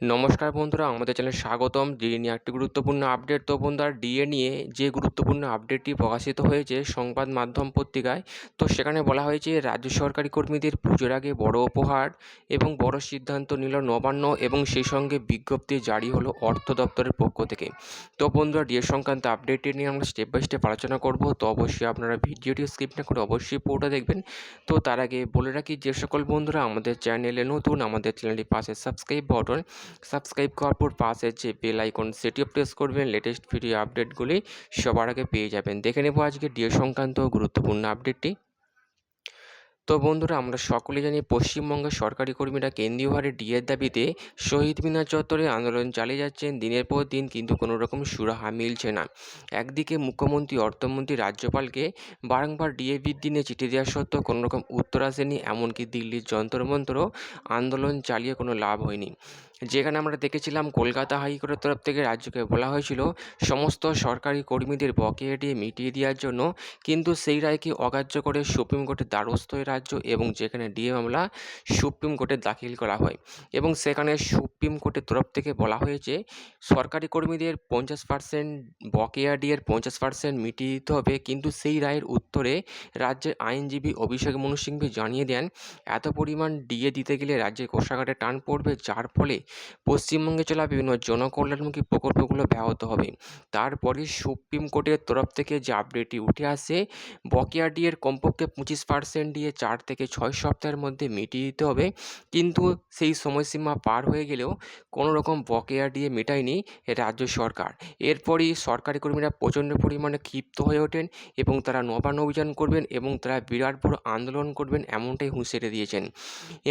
নমস্কার বন্ধুরা, আমাদের চ্যানেলে স্বাগতম। ডিএ নিয়ে একটি গুরুত্বপূর্ণ আপডেট। তো বন্ধুরা, ডিএ নিয়ে যে গুরুত্বপূর্ণ আপডেটটি প্রকাশিত হয়েছে সংবাদ মাধ্যম পত্রিকায়, তো সেখানে বলা হয়েছে, রাজ্য সরকারি কর্মীদের পুজোর আগে বড় উপহার এবং বড় সিদ্ধান্ত নিল নবান্ন এবং সেই সঙ্গে বিজ্ঞপ্তি জারি হলো অর্থ দপ্তরের পক্ষ থেকে। তো বন্ধুরা, ডিএ সংক্রান্ত আপডেটটি নিয়ে আমরা স্টেপ বাই স্টেপ আলোচনা করব। তো অবশ্যই আপনারা ভিডিওটি স্কিপ না করে অবশ্যই পুরোটা দেখবেন। তো তার আগে বলে রাখি, যে সকল বন্ধুরা আমাদের চ্যানেলে নতুন, আমাদের চ্যানেলটি পাশে সাবস্ক্রাইব বটন সাবস্ক্রাইব করার পর পাশে যে বেল আইকন সেটিও প্রেস করবেন। লেটেস্ট ভিডিও আপডেটগুলি সবার আগে পেয়ে যাবেন। দেখে নেব আজকে ডিএ সংক্রান্ত গুরুত্বপূর্ণ আপডেটটি তো বন্ধুরা, আমরা সকলে জানি পশ্চিমবঙ্গের সরকারি কর্মীরা কেন্দ্রীয় হারে ডিএর দাবিতে শহীদ মিনার চত্বরে আন্দোলন চালিয়ে যাচ্ছেন। দিনের পর দিন কিন্তু কোনো রকম সুরাহা মিলছে না। একদিকে মুখ্যমন্ত্রী, অর্থমন্ত্রী রাজ্যপালকে বারংবার ডিএ বৃদ্ধি নিয়ে চিঠি দেওয়া সত্ত্বেও কোনো রকম উত্তর আসেনি। এমনকি দিল্লির যন্ত্রমন্ত্র আন্দোলন চালিয়ে কোনো লাভ হয়নি। যেখানে আমরা দেখেছিলাম কলকাতা হাইকোর্টের তরফ থেকে রাজ্যকে বলা হয়েছিল, সমস্ত সরকারি কর্মীদের বকেয়া দিয়ে মিটিয়ে দেওয়ার জন্য। কিন্তু সেই রায়কে অগ্রাহ্য করে সুপ্রিম কোর্টের দ্বারস্থ রাজ্য এবং যেখানে ডিএ মামলা সুপ্রিম কোর্টে দাখিল করা হয়। এবং সেখানে সুপ্রিম কোর্টের তরফ থেকে বলা হয়েছে, সরকারি কর্মীদের পঞ্চাশ পার্সেন্ট বকেয়া ডিএর পঞ্চাশ পার্সেন্ট মিটিয়ে দিতে হবে। কিন্তু সেই রায়ের উত্তরে রাজ্যের আইনজীবী অভিষেক মনু সিংভি জানিয়ে দেন, এত পরিমাণ ডিএ দিতে গেলে রাজ্যের কোষাগারে টান পড়বে, যার ফলে পশ্চিমবঙ্গে চলা বিভিন্ন জনকল্যাণমুখী প্রকল্পগুলো ব্যাহত হবে। তারপরে সুপ্রিম কোর্টের তরফ থেকে যে আপডেটটি উঠে আসে, বকেয়া ডিএর কমপক্ষে পঁচিশ পার্সেন্ট দিয়ে চার থেকে ছয় সপ্তাহের মধ্যে মিটিয়ে দিতে হবে। কিন্তু সেই সময়সীমা পার হয়ে গেলেও কোনো রকম বকেয়া ডিএ মেটায়নি রাজ্য সরকার। এরপরই সরকারি কর্মীরা প্রচণ্ড পরিমাণে ক্ষিপ্ত হয়ে ওঠেন এবং তারা নবান্ন অভিযান করবেন এবং তারা বিরাট বড় আন্দোলন করবেন এমনটাই হুঁশিয়ারি দিয়েছেন।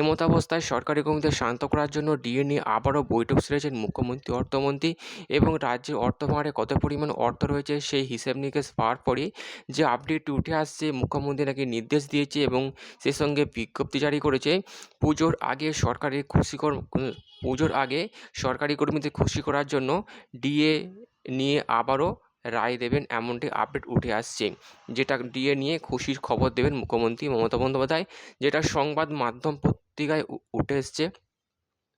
এমতাবস্থায় সরকারি কর্মীদের শান্ত করার জন্য ডিএ নিয়ে আবারও বৈঠক সেরেছেন মুখ্যমন্ত্রী, অর্থমন্ত্রী এবং রাজ্যে অর্থভাঁড়ে কত পরিমাণ অর্থ রয়েছে সেই হিসেব নিকেশ পাওয়ার পরে যে আপডেটটি উঠে আসছে মুখ্যমন্ত্রী নাকি নির্দেশ দিয়েছে এবং সে সঙ্গে বিজ্ঞপ্তি জারি করেছে, পুজোর আগে সরকারি খুশি পুজোর আগে সরকারি কর্মীদের খুশি করার জন্য ডিএ নিয়ে আবারও রায় দেবেন এমনটি আপডেট উঠে আসছে, যেটা ডিএ নিয়ে খুশির খবর দেবেন মুখ্যমন্ত্রী মমতা বন্দ্যোপাধ্যায়, যেটা সংবাদ মাধ্যম পত্রিকায় উঠে এসছে।